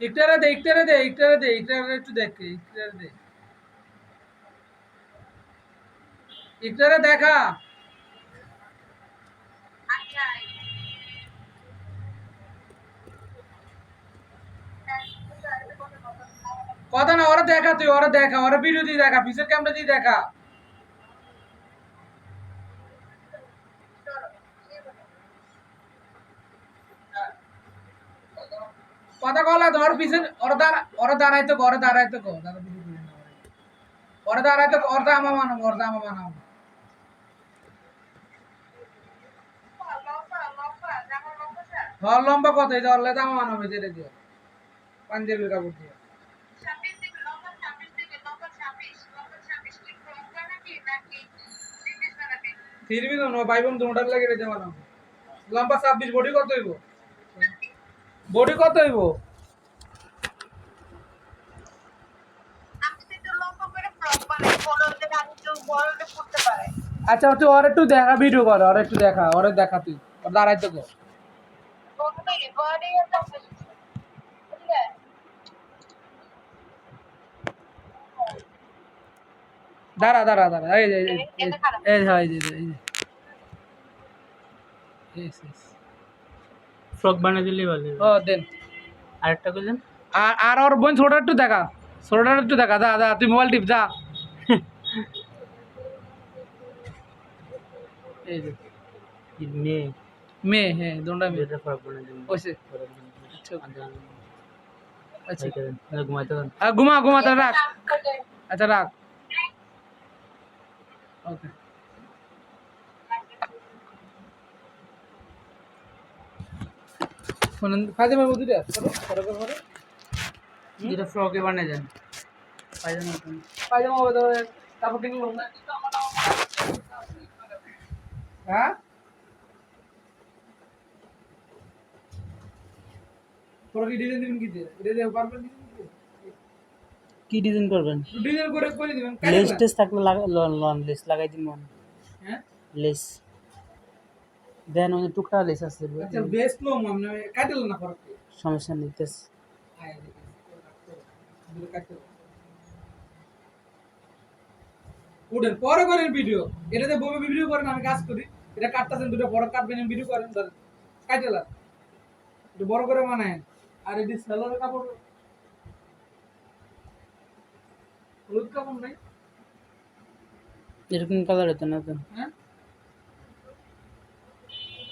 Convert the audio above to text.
ইকটারে দে ইকটারে দে ইকটারে দে ইকটারে একটু দেখ ইকটারে দে ইকটারে দেখা কথা না ওরা দেখা তুই ওরা দেখা ওরা ভিডিও দিয়ে দেখা পিসের ক্যামেরা দিয়ে দেখা কথা কলা ধর পিছে ওরা দাঁড়া, ওরা দাঁড়াইতো ওরা দাঁড়াইতো কো দাদা ওরা দাম মানাম ওর দাম মানাম হর লম্বা কত, এই ধরলে দাম মানাম এই দিয়ে পাঞ্জাবি কাপড় তো ভাই বোন দুটার লাগে রেখে মানাম লম্বা ছাব্বিশ বডি কত হইব? বডি কত হইব আচ্ছা তুই ওর একটু দেখা ভিডিও কর ওর একটু দেখা ওর দেখা তুই ওর দাঁড়াইতে কর দাঁড়া দাঁড়া দাঁড়া এই এই এই এই এই এই এই. ফ্রক বানিয়ে দিলেই ভালো ও দেন। আরেকটা করলেন আর আর ওর বোন ছোট একটু দেখা। ছোট একটু দেখা দা দা তুই মোবাইল টিপ যা। এই যে কি মেয়ে। মেয়ে হ্যাঁ দোনটা মেয়ে। ফ্রক বানিয়ে দিলেন। ওইসে। আচ্ছা আচ্ছা ঘুমাইতে। আর ঘুমা ঘুমা তাহলে রাখ। আচ্ছা রাখ। ওকে। করো করো করো করো ফ্রকে বানিয়ে পায়জামা পায়জামা হ্যাঁ? কি ডিজাইন দিবেন কি দিয়ে? এটা দিয়ে পারবেন কি ডিজাইন করবেন? ডিজাইন করে করে দিবেন। লেস টেস থাকলে লেস লাগাই দিন হ্যাঁ? লেস দেন ওই টুকটা লেস আছে আচ্ছা বেস্ট নো মানে কাটল না ফরক? সমস্যা নেই তেস দূরে পরে করেন ভিডিও এটাতে ববে ভিডিও করেন আমি কাজ করি। এটা কাটতেছেন দুটো বড় কাটবেন ভিডিও করেন ধরেন। কাটেলা একটু বড় করে বানায় আর এটি সেলোর কাপড়। হলুদ কাপড় নাই? এরকম কালার হতো না তো। হ্যাঁ?